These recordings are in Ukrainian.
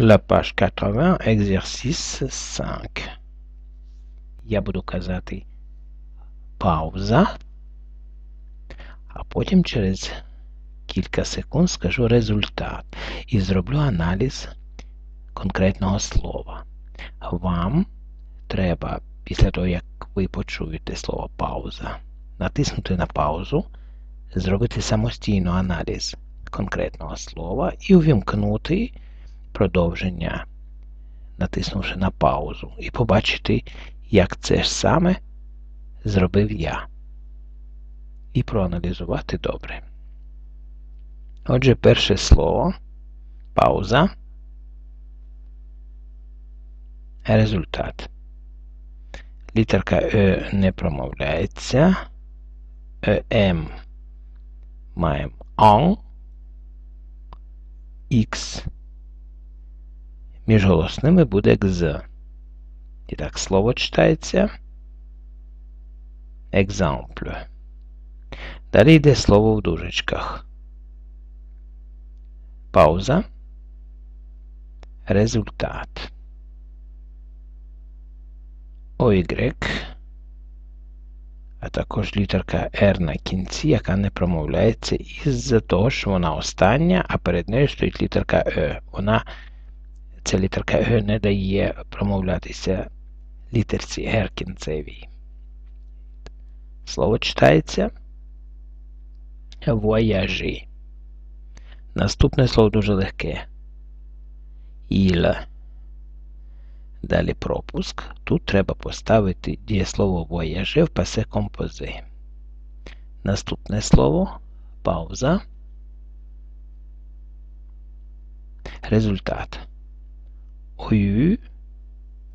La page 80, exercice 5. Я буду казати пауза, а потім через кілька секунд скажу результат і зроблю аналіз конкретного слова. Вам треба, після того, як ви почуєте слово пауза, натиснути на паузу, зробити самостійно аналіз конкретного слова і увімкнути продовження, натиснувши на паузу, і побачити, як це ж саме зробив я. І проаналізувати добре. Отже, перше слово пауза. Результат. Літерка Е не промовляється. ЕМ маємо ОН. X. Між голосними буде ГЗ. І так, слово читається. Екзамплю. Далі йде слово в дужечках. Пауза. Результат. OY, а також літерка R на кінці, яка не промовляється із-за того, що вона остання, а перед нею стоїть літерка Е. Вона, Ця літерка Е не дає промовлятися літерці R кінцевій. Слово читається voyager. Наступне слово дуже легке. Il. Далі пропуск. Тут треба поставити дієслово voyager в пасе композе. Наступне слово пауза. Результат. OU,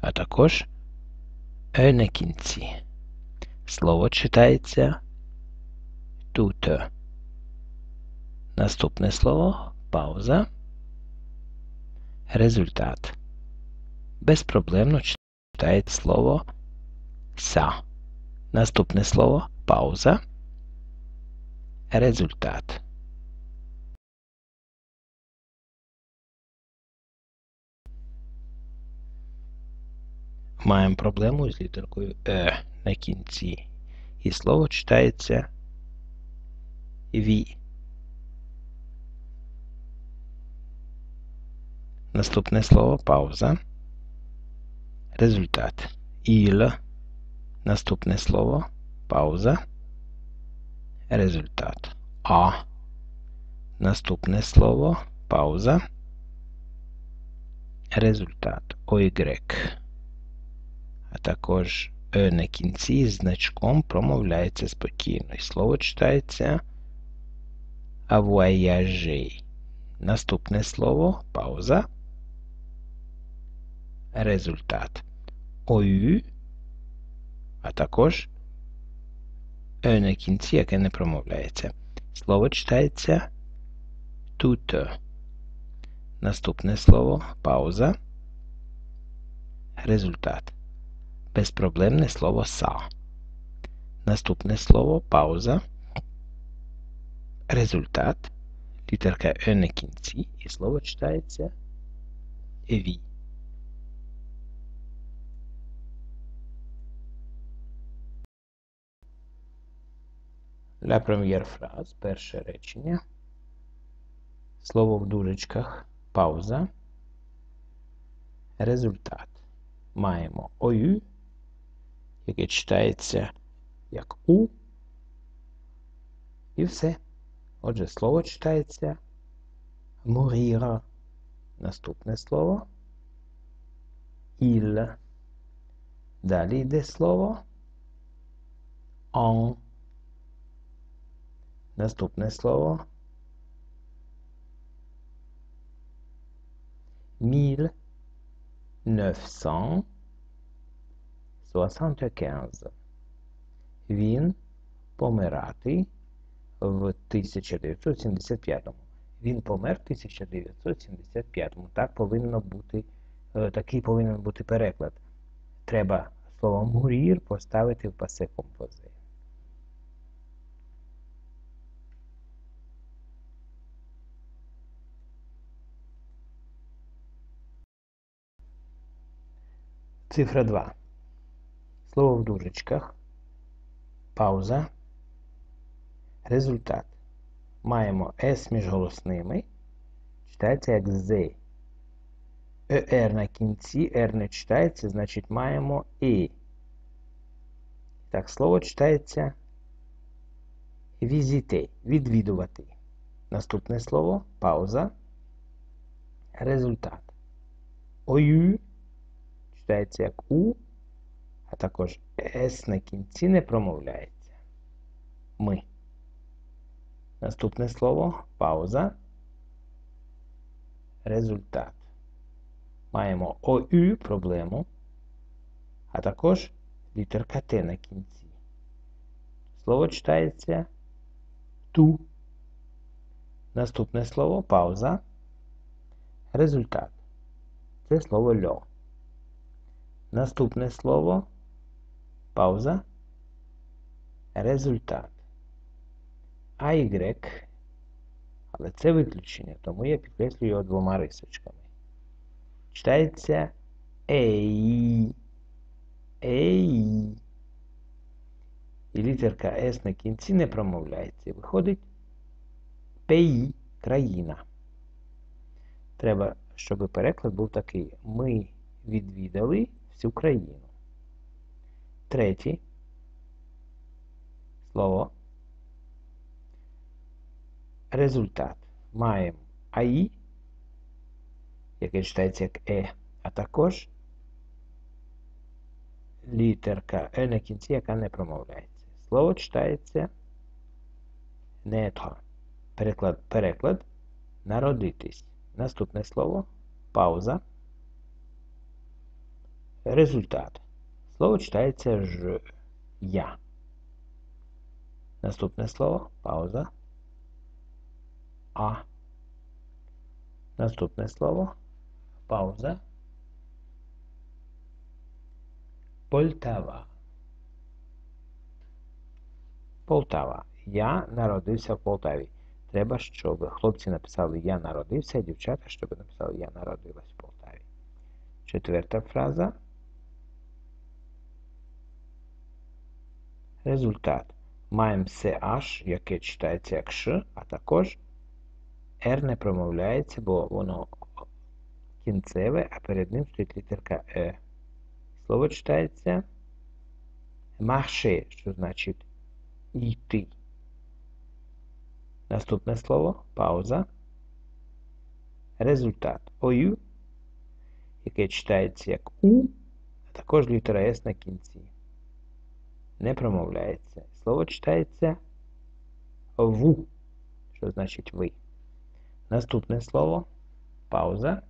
а також Е на кінці. Слово читається тут. Наступне слово пауза. Результат. Безпроблемно читає слово са. Наступне слово пауза. Результат. Маємо проблему з літеркою Е на кінці. І слово читається Ві. Наступне слово пауза. Результат. Il. Наступне слово пауза. Результат. А. Наступне слово пауза. Результат. OY. А також Е на кінці з значком промовляється спокійно. І слово читається voyager. Наступне слово пауза. Результат. OU, а також Е на кінці, яке не промовляється. Слово читається тут. Наступне слово пауза. Результат. Безпроблемне слово са. Наступне слово пауза. Результат. Літерка Е на кінці. І слово читається Еві. La première phrase, перше речення. Слово в дужечках. Пауза. Результат. Маємо ою, яке читається як У. І все. Отже, слово читається mourir. Наступне слово. Il. Далі йде слово en. Наступне слово. Mille neuf cent soixante-quinze. Він помирати в 1975-му. Він помер в 1975-му. Так повинно бути, такий повинен бути переклад. Треба слово мурір поставити в пасе композе. Цифра 2. Слово в дужечках. Пауза. Результат. Маємо С між голосними. Читається як З. ЕР на кінці, Р не читається, значить маємо І. Так, слово читається візіти, відвідувати. Наступне слово пауза. Результат. ОЮ читається як У, а також С на кінці не промовляється. Ми. Наступне слово пауза. Результат. Маємо ОЮ проблему, а також літерка Т на кінці. Слово читається ту. Наступне слово пауза. Результат. Це слово льо. Наступне слово пауза. Результат. AY. Але це виключення, тому я підкреслюю його двома рисочками. Читається ей. Ей. І літерка С на кінці не промовляється. Виходить ПІ країна. Треба, щоб переклад був такий. Ми відвідали всю країну. Третє слово. Результат. Маємо АІ, яке читається як Е, а також літерка Е на кінці, яка не промовляється. Слово читається нетро. Переклад, переклад народитись. Наступне слово пауза. Результат. Слово читається ж я. Наступне слово пауза. А. Наступне слово пауза. Полтава. Полтава. Я народився в Полтаві. Треба, щоб хлопці написали Я народився, а дівчата, щоб написали Я народилась в Полтаві. Четверта фраза. Результат. Маємо CH, яке читається як Ш, а також R не промовляється, бо воно кінцеве, а перед ним стоїть літерка Е. Слово читається marcher, що значить йти. Наступне слово пауза. Результат ОЮ, яке читається як У, а також літера С на кінці. Не промовляється. Слово читається ВУ, що значить ви. Наступне слово пауза.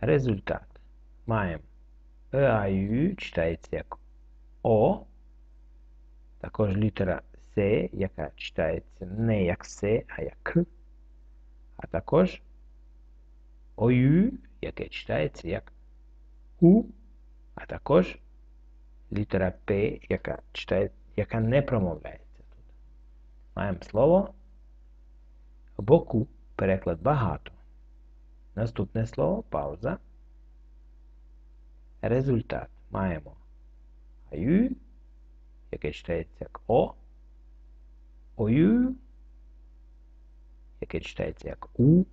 Результат. Маємо ЕАЮ, читається як О. Також літера С, яка читається не як С, а як К. А також ОЮ, яке читається як У, а також літера П, яка читає, яка не промовляється тут. Маємо слово боку, переклад багато. Наступне слово пауза. Результат. Маємо аю, яке читається як О, ою, яке читається як У,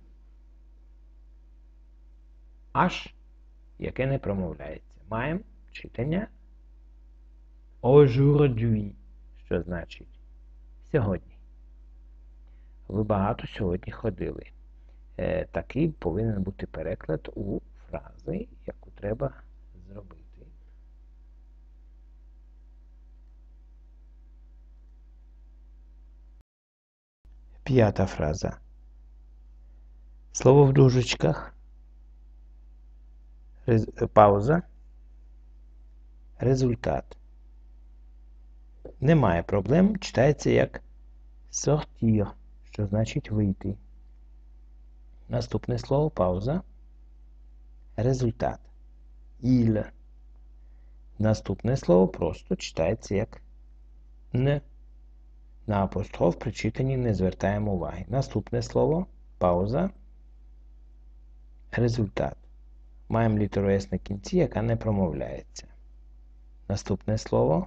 Аж, яке не промовляється. Маємо читання aujourd'hui, що значить сьогодні. Ви багато сьогодні ходили. Е, Такий повинен бути переклад у фрази, яку треба зробити. П'ята фраза. Слово в дужечках. Пауза. Результат. Немає проблем. Читається як sortir, що значить вийти. Наступне слово пауза. Результат. Il. Наступне слово просто читається як Н. На апостроф при читанні не звертаємо уваги. Наступне слово пауза. Результат. Маємо літеру С на кінці, яка не промовляється. Наступне слово.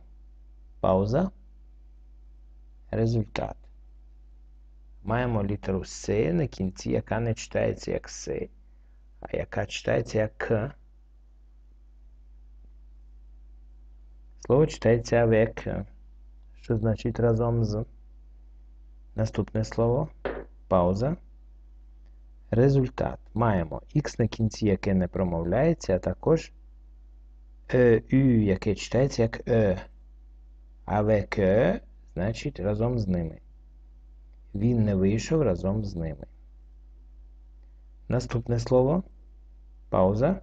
Пауза. Результат. Маємо літеру С на кінці, яка не читається як С, а яка читається як К. Слово читається avec, що значить разом з. Наступне слово. Пауза. Результат. Маємо Х на кінці, яке не промовляється, а також EU, яке читається як Е. Avec E, значить разом з ними. Він не вийшов разом з ними. Наступне слово. Пауза.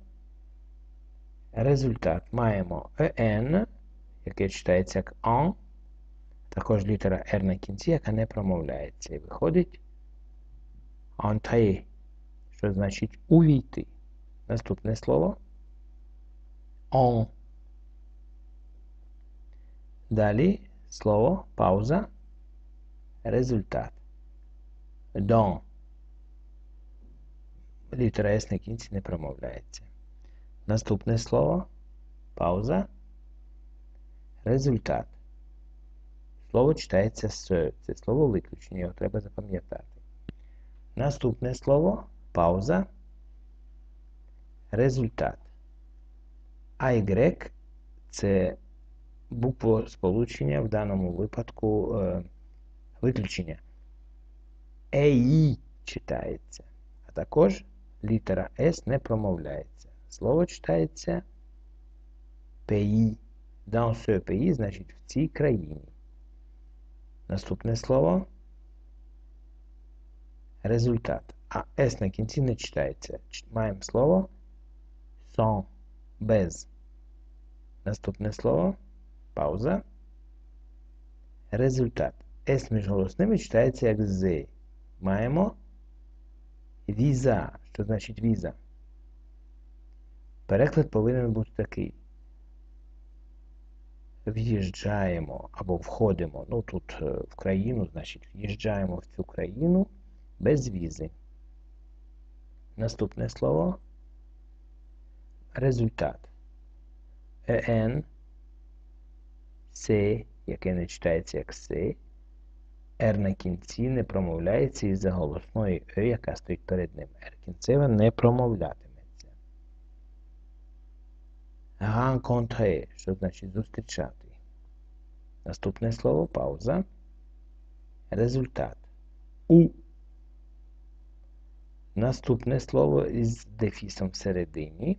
Результат. Маємо EN, яке читається як en, також літера R на кінці, яка не промовляється. І виходить entrer, що значить увійти. Наступне слово. En. Далі слово пауза. Результат. Dans. Літера S на кінці не промовляється. Наступне слово. Пауза. Результат. Слово читається с. Це слово виключення, його треба запам'ятати. Наступне слово. Пауза. Результат. Y це буква сполучення в даному випадку е, виключення. ЕІ читається. А також літера С не промовляється. Слово читається pays. Dans ce pays, значить в цій країні. Наступне слово. Результат. А С на кінці не читається. Маємо слово sans, без. Наступне слово. Пауза. Результат. С між голосними читається як з. Маємо віза. Що значить віза? Переклад повинен бути такий. В'їжджаємо або входимо. Ну, тут в країну, значить, в'їжджаємо в цю країну без візи. Наступне слово. Результат. ЕН, С, яке не читається як С, Р на кінці не промовляється із-за голосної Е, яка стоїть перед ним. Р кінцева не промовлятиметься. Rencontrer, що значить зустрічати. Наступне слово пауза. Результат. У. Наступне слово із дефісом всередині.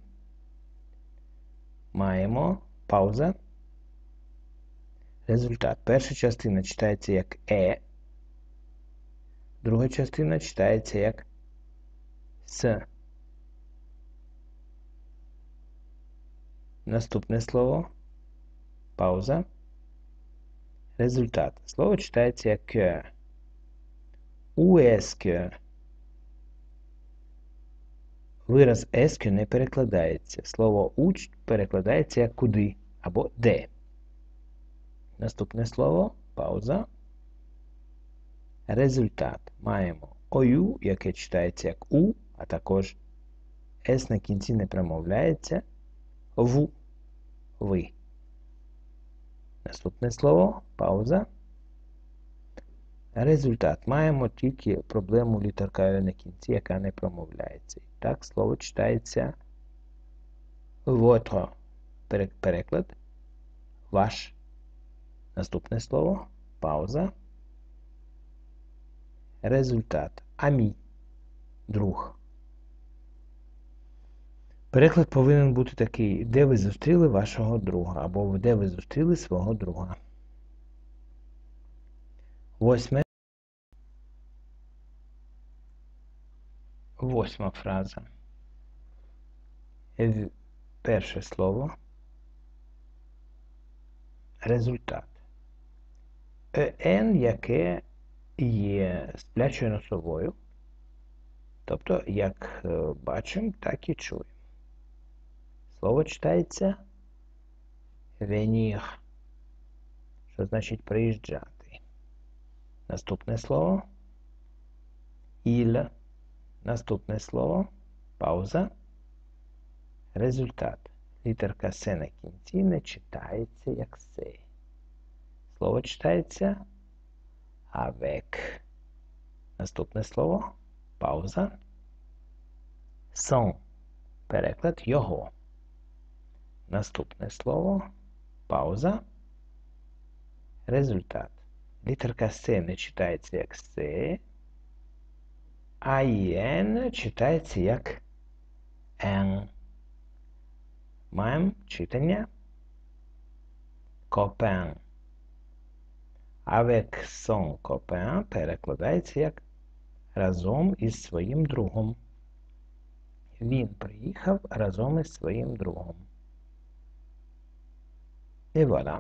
Маємо пауза. Результат. Перша частина читається як Е. Друга частина читається як С. Наступне слово. Пауза. Результат. Слово читається як К. Уескьо. Вираз ескю не перекладається. Слово уч перекладається як куди або де. Наступне слово пауза. Результат. Маємо ою, яке читається як У, а також С на кінці не промовляється в ви. Наступне слово пауза. Результат. Маємо тільки проблему літерка на кінці, яка не промовляється. І так, слово читається votre. Переклад. Ваш. Наступне слово. Пауза. Результат. Амі. Друг. Переклад повинен бути такий, де ви зустріли вашого друга, або де ви зустріли свого друга. Восьме. Восьма фраза. Перше слово. Результат. Н, яке є сплячою носовою. Тобто, як бачимо, так і чуємо. Слово читається venir, що значить приїжджати. Наступне слово il. Наступне слово пауза. Результат. Літерка С на кінці не читається як С. Слово читається avec. Наступне слово пауза. Son. Переклад його. Наступне слово пауза. Результат. Літерка С не читається як С, а ІН читається як Н. Маємо читання Copain. Avec son copain перекладається як разом із своїм другом. Він приїхав разом із своїм другом. І voilà.